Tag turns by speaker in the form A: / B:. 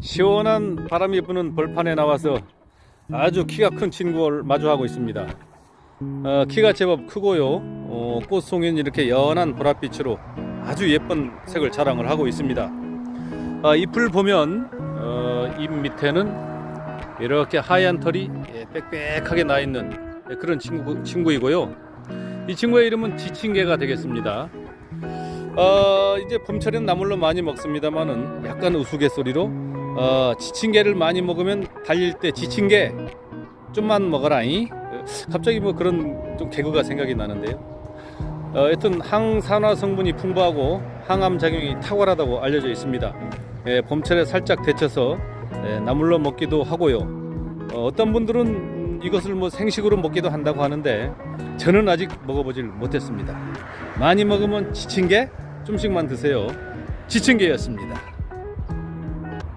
A: 시원한 바람이 부는 벌판에 나와서 아주 키가 큰 친구를 마주하고 있습니다. 어, 키가 제법 크고요. 어, 꽃송이는 이렇게 연한 보랏빛으로 아주 예쁜 색을 자랑을 하고 있습니다. 아, 잎을 보면 어, 잎 밑에는 이렇게 하얀 털이 예, 빽빽하게 나 있는 예, 그런 친구, 친구이고요. 이 친구의 이름은 지친개가 되겠습니다. 어, 이제 봄철엔 나물로 많이 먹습니다만은 약간 우스갯소리로 어, 지친 개를 많이 먹으면 달릴 때 지친 개 좀만 먹어라이. 갑자기 뭐 그런 좀 개그가 생각이 나는데요. 어, 여튼 항산화 성분이 풍부하고 항암 작용이 탁월하다고 알려져 있습니다. 예, 봄철에 살짝 데쳐서 예, 나물로 먹기도 하고요. 어, 떤 분들은 음, 이것을 뭐 생식으로 먹기도 한다고 하는데 저는 아직 먹어보질 못했습니다. 많이 먹으면 지친 게 좀씩만 드세요. 지친 게였습니다.